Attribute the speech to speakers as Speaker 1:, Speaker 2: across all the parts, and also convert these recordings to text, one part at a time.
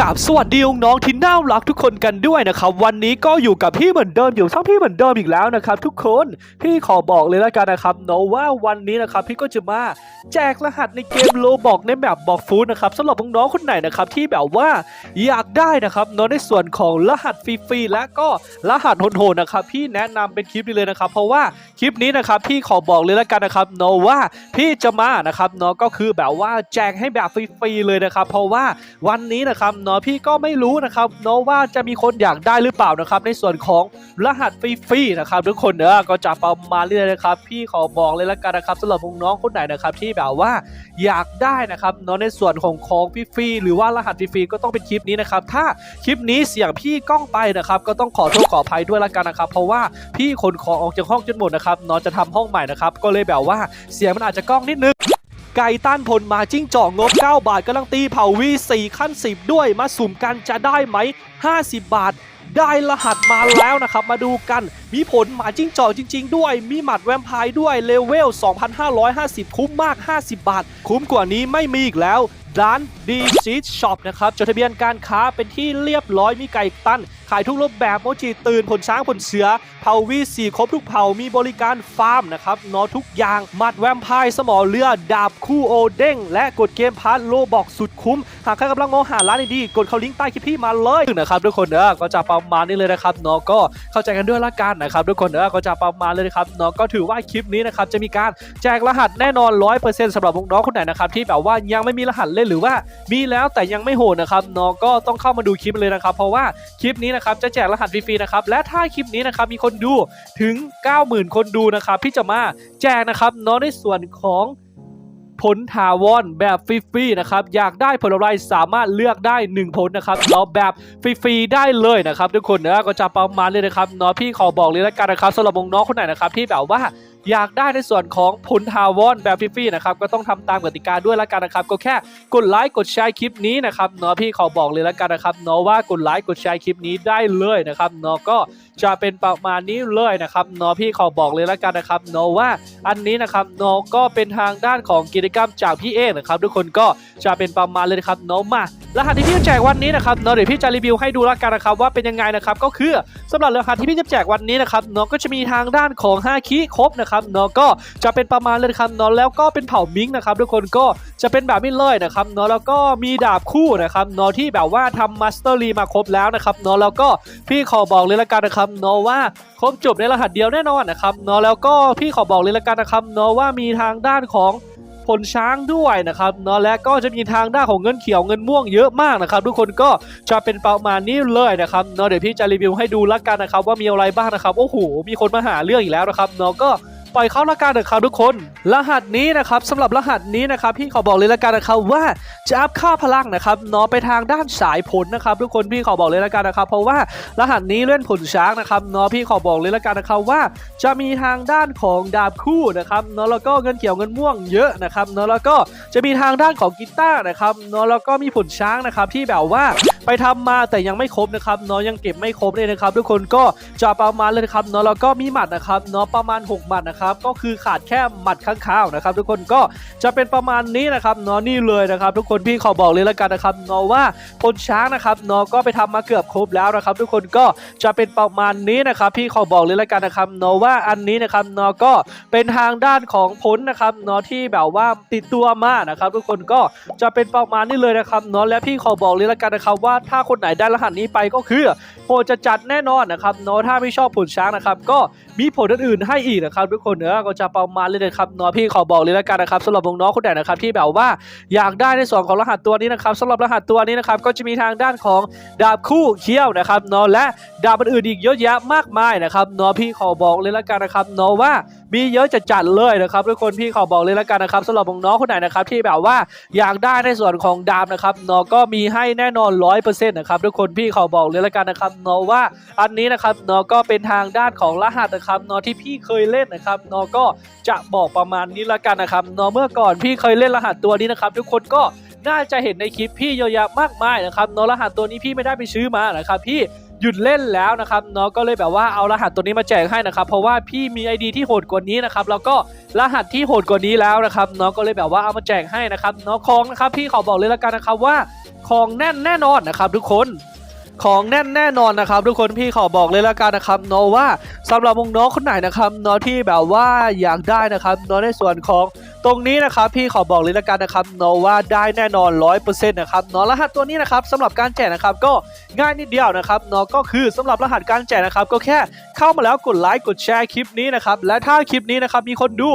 Speaker 1: กับสวัสดีน้องที่น่ารักทุกคนกันด้วยนะครับ วันนี้ก็อยู่กับพี่เหมือนเดิมอยู่ทั้งพี่เหมือนเดิมอีกแล้วนะครับ ทุกคนพี่ขอบอกเลยแล้วกันนะครับเนาะว่าวันนี้นะครับพี่ก็จะมาแจกรหัสในเกมโลบอกในแบบบอกฟูดนะครับสำหรับน้องๆคนไหนนะครับที่แบบว่าอยากได้นะครับเนาะในส่วนของรหัสฟรีๆและก็รหัสโหดๆนะครับพี่แนะนำเป็นคลิปนี้เลยนะครับ เพราะว่าคลิปนี้นะครับพี่ขอบอกเลยแล้วกันนะครับเนาะว่าพี่จะมานะครับเนาะก็คือแบบว่าแจกให้แบบฟรีๆเลยนะครับ เพราะว่าวันนี้นะครับเนาะพี่ก็ไม่รู้นะครับเนาะว่าจะมีคนอยากได้หรือเปล่านะครับ ในส่วนของรหัสฟรีๆนะครับทุกคนเนอะก็จะประมาณเรื่อยนะครับ พี่ขอบอกเลยล้วกันนะครับสำหรับน้องคนไหนนะครับที่แบบว่าอยากได้นะครับเนาะในส่วนของของฟรีๆหรือว่ารหัสฟรีๆก็ต้องเป็นคลิปนี้นะครับ ถ้าคลิปนี้เสียงพี่กล้องไปนะครับ ก็ต้องขอโทษขออภัยด้วยละกันนะครับ เพราะว่าพี่ขนของออกจากห้องจนหมดนะครับเนาะจะทำห้องใหม่นะครับก็เลยแบบว่าเสียงมันอาจจะกล้องนิดนึง ไก่ต้านพลมาจิ้งจอกงบ 9 บาทกำลังตีเผาวี4ขั้น 10 ด้วยมาสุ่มกันจะได้ไหม 50 บาท ได้รหัสมาแล้วนะครับ มาดูกัน มีผลหมาจิ้งจอกจริง ๆ ด้วย มีหมัดแวมไพร์ด้วยเลเวล 2,550 คุ้มมาก 50 บาท คุ้มกว่านี้ไม่มีอีกแล้วร้านดีซีช็อปนะครับ จดทะเบียนการค้าเป็นที่เรียบร้อยมีไก่ตั้น ขายทุกรูปแบบโมจิตื่นผลช้างผลเสือ เผาวีสีครบทุกเผามีบริการฟาร์มนะครับนอทุกอย่างหมัดแวมไพร์สมอเรือ ดาบคู่โอเด้ง และกดเกมพาร์ทโลบอกสุดคุ้ม หากใครกำลังมองหาร้านดีๆกดเข้าลิงก์ใต้คลิปพี่มาเลยนะครับทุกคนเนอะก็จะประมาณนี้เลยนะครับเนาะก็เข้าใจกันด้วยละกันนะครับทุกคนเด้อะก็จะประมาณเลยนะครับน้องก็ถือว่าคลิปนี้นะครับจะมีการแจกรหัสแน่นอน 100%สำหรับน้องคนไหนนะครับที่แบบว่ายังไม่มีรหัสเล่นหรือว่ามีแล้วแต่ยังไม่โหดนะครับน้องก็ต้องเข้ามาดูคลิปเลยนะครับ เพราะว่าคลิปนี้นะครับจะแจกรหัสฟรีๆนะครับและถ้าคลิปนี้นะครับมีคนดูถึง 90,000 คนดูนะครับพี่จะมาแจกนะครับน้องในส่วนของ ผลถาวรแบบฟรีๆนะครับอยากได้ผลอะไรสามารถเลือกได้ 1 ผลนะครับเราแบบฟรีๆได้เลยนะครับทุกคนนะก็จะประมาณเลยนะครับเนาะพี่ขอบอกเลยแล้วกันนะครับสำหรับน้องคนไหนนะครับที่แบบว่า อยากได้ในส่วนของผลทาวอนแบบฟรีๆนะครับก็ต้องทำตามกติกาด้วยละกันนะครับก็แค่กดไลค์กดแชร์คลิปนี้นะครับเนาะพี่ขอบอกเลยละกันนะครับเนาะว่ากดไลค์กดแชร์คลิปนี้ได้เลยนะครับเนาะก็จะเป็นประมาณนี้เลยนะครับเนาะพี่ขอบอกเลยละกันนะครับเนาะว่าอันนี้นะครับเนาะก็เป็นทางด้านของกิจกรรมจากพี่เองนะครับทุกคนก็จะเป็นประมาณเลยนะครับเนาะมารหัสที่พี่จะแจกวันนี้นะครับเนาะเดี๋ยวพี่จะรีวิวให้ดูละกันนะครับว่าเป็นยังไงนะครับก็คือสำหรับรหัสที่พี่จะแจกวันนี้นะครับเนาะก็จะมีทางด้านของ5คีครบนะครับเนาะก็จะเป็นประมาณเลยนครับเนาะแล้วก็เป็นเผ่ามิงนะครับทุกคนก็จะเป็นแบบนี้เลยนะครับเนาะแล้วก็มีดาบคู่นะครับเนาะที่แบบว่าทำมาสเตอร์รีมาครบแล้วนะครับเนาะแล้วก็พี่ขอบอกเลยละกันนะครับเนาะว่าครบจบในรหัสเดียวแน่นอนนะครับเนาะแล้วก็พี่ขอบอกเลยละกันนะครับเนาะว่ามีทางด้านของผลช้างด้วยนะครับเนาะและก็จะมีทางด้านของเงินเขียวเงินม่วงเยอะมากนะครับ ทุกคนก็จะเป็นประมาณนี้เลยนะครับเนาะเดี๋ยวพี่จะรีวิวให้ดูละกันนะครับ ว่ามีอะไรบ้างนะครับโอ้โหมีคนมาหาเรื่องอีกแล้วนะครับเนาะก็ ปล่อยเข้าละกันนะครับทุกคน รหัสนี้นะครับสำหรับรหัสนี้นะครับพี่ขอบอกเลยละกันนะครับว่าจะอัพค่าพลังนะครับเนาะไปทางด้านสายผลนะครับ ทุกคนพี่ขอบอกเลยละกันนะครับ เพราะว่ารหัสนี้เล่นผลช้างนะครับเนาะพี่ขอบอกเลยละกันนะครับว่า จะมีทางด้านของดาบคู่นะครับเนาะแล้วก็เงินเขียวเงินม่วงเยอะนะครับเนาะแล้วก็จะมีทางด้านของกีตาร์นะครับเนาะแล้วก็มีผลช้างนะครับที่แบบว่า ไปทำมาแต่ยังไม่ครบนะครับเนาะยังเก็บไม่ครบเลยนะครับทุกคนก็จะประมาณเลยนะครับเนาะแล้วก็มีหมัดนะครับเนาะประมาณ 6 หมัดนะครับก็คือขาดแค่หมัดข้างข้าวนะครับ ทุกคนก็จะเป็นประมาณนี้นะครับเนาะนี่เลยนะครับ ทุกคนพี่ขอบอกเลยละกันนะครับเนาะว่าผลช้างนะครับเนาะก็ไปทำมาเกือบครบแล้วนะครับ ทุกคนก็จะเป็นประมาณนี้นะครับ พี่ขอบอกเลยละกันนะครับเนาะว่าอันนี้นะครับเนาะก็เป็นทางด้านของผลนะครับเนาะที่แบบว่าติดตัวมานะครับ ทุกคนก็จะเป็นประมาณนี้เลยนะครับเนาะและพี่ขอบอกเลยละกันนะครับว่าถ้าคนไหนได้รหัสนี้ไปก็คือโหจะจัดแน่นอนนะครับเนาะถ้าไม่ชอบผลช้างนะครับก็มีผลอื่นๆให้อีกนะครับทุกคนเนอะก็จะประมาณเลยนะครับเนาะพี่ขอบอกเลยและกันนะครับสำหรับน้องคนไหนนะครับที่แบบว่าอยากได้ในส่วนของรหัสตัวนี้นะครับสำหรับรหัสตัวนี้นะครับก็จะมีทางด้านของดาบคู่เขี้ยวนะครับเนาะและดาบอื่นอีกเยอะแยะมากมายนะครับเนาะพี่ขอบอกเลยและกันนะครับเนาะว่ามีเยอะจะจัดเลยนะครับทุกคนพี่ขอบอกเลยและกันนะครับสำหรับน้องคนไหนนะครับที่แบบว่าอยากได้ในส่วนของดาบนะครับเนาะก็มีให้แน่นอนร้อยเปอร์เซ็นต์นะครับทุกคนพี่ขอบอกเลยละกันนะครับเนาะว่าอันนี้นะครับเนาะก็เป็นทางด้านของรหัสนะครับเนาะที่พี่เคยเล่นนะครับเนาะก็จะบอกประมาณนี้ละกันนะครับเนาะเมื่อก่อนพี่เคยเล่นรหัสตัวนี้นะครับ ทุกคนก็น่าจะเห็นในคลิปพี่เยอะแยะมากมายนะครับเนาะรหัสตัวนี้พี่ไม่ได้ไปซื้อมานะครับพี่หยุดเล่นแล้วนะครับเนาะก็เลยแบบว่าเอารหัสตัวนี้มาแจกให้นะครับเพราะว่าพี่มี ID ที่โหดกว่านี้นะครับแล้วก็รหัสที่โหดกว่านี้แล้วนะครับเนาะก็เลยแบบว่าเอามาแจกให้นะครับเนาะของนะครับพี่ขอบอกเลยล้วกันนะครับว่าของแน่นแน่นอนนะครับทุกคน ของแน่นแน่นอนนะครับ ทุกคนพี่ขอบอกเลยแล้วกันนะครับเนาะว่าสำหรับวงน้องคนไหนนะครับเนาะที่แบบว่าอยากได้นะครับเนาะในส่วนของตรงนี้นะครับพี่ขอบอกเลยแล้วกันนะครับเนาะว่าได้แน่นอน 100%นะครับเนาะรหัสตัวนี้นะครับสำหรับการแจกนะครับก็ง่ายนิดเดียวนะครับเนาะก็คือสำหรับรหัสการแจกนะครับก็แค่เข้ามาแล้วกดไลค์กดแชร์คลิปนี้นะครับและถ้าคลิปนี้นะครับมีคนดู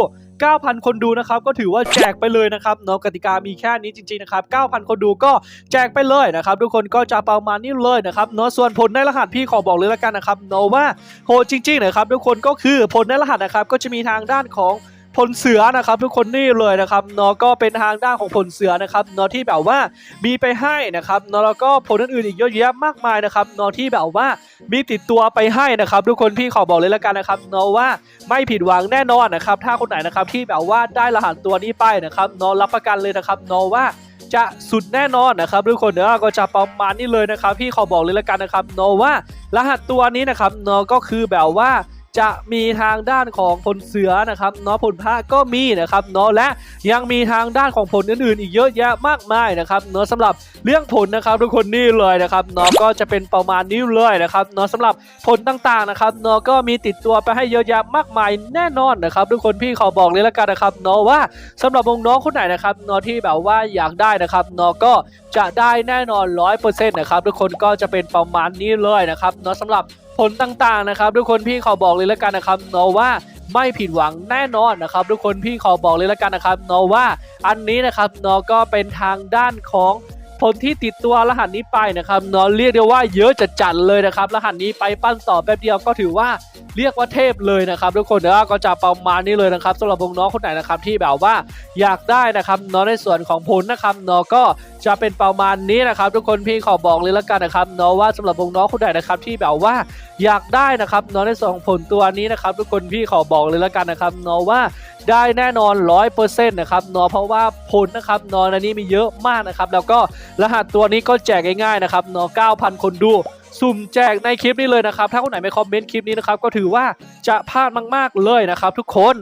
Speaker 1: 9,000 คนดูนะครับก็ถือว่าแจกไปเลยนะครับเนาะกติกามีแค่นี้จริงๆนะครับ9,000 คนดูก็แจกไปเลยนะครับทุกคนก็จะประมาณนี้เลยนะครับเนาะส่วนผลในรหัสพี่ขอบอกเลยละกันนะครับเนาะว่าโหดจริงๆนะครับทุกคนก็คือผลในรหัสนะครับก็จะมีทางด้านของ ผลเสือนะครับทุกคนนี่เลยนะครับเนาะก็เป็นทางด้านของผลเสือนะครับเนาะที่แบบว่ามีไปให้นะครับเนาะแล้วก็ผลอื่นๆอีกเยอะแยะมากมายนะครับเนาะที่แบบว่ามีติดตัวไปให้นะครับ ทุกคนพี่ขอบอกเลยละกันนะครับเนาะว่าไม่ผิดหวังแน่นอนนะครับ ถ้าคนไหนนะครับที่แบบว่าได้รหัสตัวนี้ไปนะครับเนอะรับประกันเลยนะครับเนอะว่าจะสุดแน่นอนนะครับทุกคนเนอะก็จะประมาณนี้เลยนะครับพี่ขอบอกเลยละกันนะครับเนอะว่ารหัสตัวนี้นะครับเนอะก็คือแบบว่า จะมีทางด้านของผลเสือนะครับเนาะผลพระก็มีนะครับเนาะและยังมีทางด้านของผลอื่นๆ อีกเยอะแยะมากมายนะครับเนาะสำหรับเรื่องผลนะครับทุกคนนี่เลยนะครับเนาะก็จะเป็นประมาณนี้เลยนะครับเนาะสำหรับผลต่างๆนะครับเนาะก็มีติดตัวไปให้เยอะแยะมากมายแน่นอนนะครับ ทุกคนพี่ขอบอกเลยละกันนะครับเนาะว่าสำหรับวงน้องคนไหนนะครับเนาะที่แบบว่าอยากได้นะครับเนาะก็จะได้แน่นอน 100%นะครับทุกคนก็จะเป็นประมาณนี้เลยนะครับเนาะสำหรับผลต่างๆนะครับทุกคนพี่ขอบอกเลยและกันนะครับเนาะว่าไม่ผิดหวังแน่นอนนะครับ ทุกคนพี่ขอบอกเลยและกันนะครับเนาะว่าอันนี้นะครับเนาะก็เป็นทางด้านของผลที่ติดตัวรหัสนี้ไปนะครับเนาะเรียกได้ว่าเยอะจัดจัดๆเลยนะครับ รหัสนี้ไปปั้นต่อแป๊บเดียวก็ถือว่าเรียกว่าเทพเลยนะครับทุกคนนะก็จะประมาณนี้เลยนะครับสำหรับวงน้องคนไหนนะครับที่แบบว่าอยากได้นะครับเนาะในส่วนของผลนะครับเนาะก็จะเป็นประมาณนี้นะครับทุกคนพี่ขอบอกเลยละกันนะครับเนาะว่าสำหรับวงน้องคนไหนนะครับที่แบบว่าอยากได้นะครับเนาะในส่วนของผลตัวนี้นะครับทุกคนพี่ขอบอกเลยละกันนะครับเนาะว่าได้แน่นอน100%นะครับเนาะเพราะว่าผลนะครับเนาะอันนี้มีเยอะมากนะครับแล้วก็รหัสตัวนี้ก็แจกง่ายๆนะครับเนาะ9,000 คนดูสุ่มแจกในคลิปนี้เลยนะครับ ถ้าคนไหนไม่คอมเมนต์คลิปนี้นะครับ ก็ถือว่าจะพลาดมาก ๆ เลยนะครับทุกคน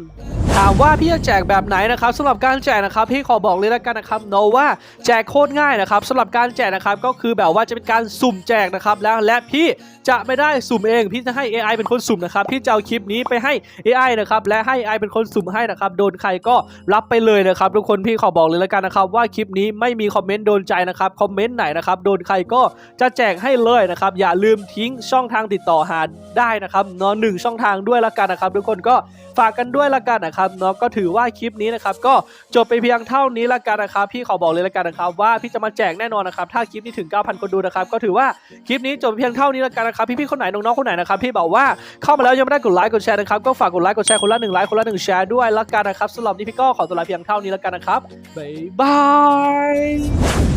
Speaker 1: ถามว่าพี่จะแจกแบบไหนนะครับสำหรับการแจกนะครับพี่ขอบอกเลยแล้วกันนะครับเนาะว่าแจกโคตรง่ายนะครับสำหรับการแจกนะครับก็คือแบบว่าจะเป็นการสุ่มแจกนะครับแล้วและพี่จะไม่ได้สุ่มเองพี่จะให้ AI เป็นคนสุ่มนะครับพี่จะเอาคลิปนี้ไปให้ AI นะครับและให้ AI เป็นคนสุ่มให้นะครับโดนใครก็รับไปเลยนะครับทุกคนพี่ขอบอกเลยแล้วกันนะครับว่าคลิปนี้ไม่มีคอมเมนต์โดนใจนะครับคอมเมนต์ไหนนะครับโดนใครก็จะแจกให้เลยนะครับอย่าลืมทิ้งช่องทางติดต่อหาได้นะครับเนาะหนึ่งช่องทางด้วยละกันนะครับทุกคนก็ฝากกันด้วยละกันนะครับเนาะก็ถือว่าคลิปนี้นะครับก็จบไปเพียงเท่านี้ละกันนะครับพี่ขอบอกเลยละกันนะครับว่าพี่จะมาแจกแน่นอนนะครับถ้าคลิปนี้ถึง 9,000 คนดูนะครับก็ถือว่าคลิปนี้จบเพียงเท่านี้ละกันนะครับพี่ๆคนไหนน้องๆคนไหนนะครับพี่บอกว่าเข้ามาแล้วยังไม่ได้กดไลค์กดแชร์นะครับก็ฝากกดไลค์กดแชร์คนละหนึ่งไลค์คนละหนึ่งแชร์ด้วยละกันนะครับสำหรับนี้พี่ก็ขอตัวลาเพียงเท่านี้ละกันนะครับบ๊ายบาย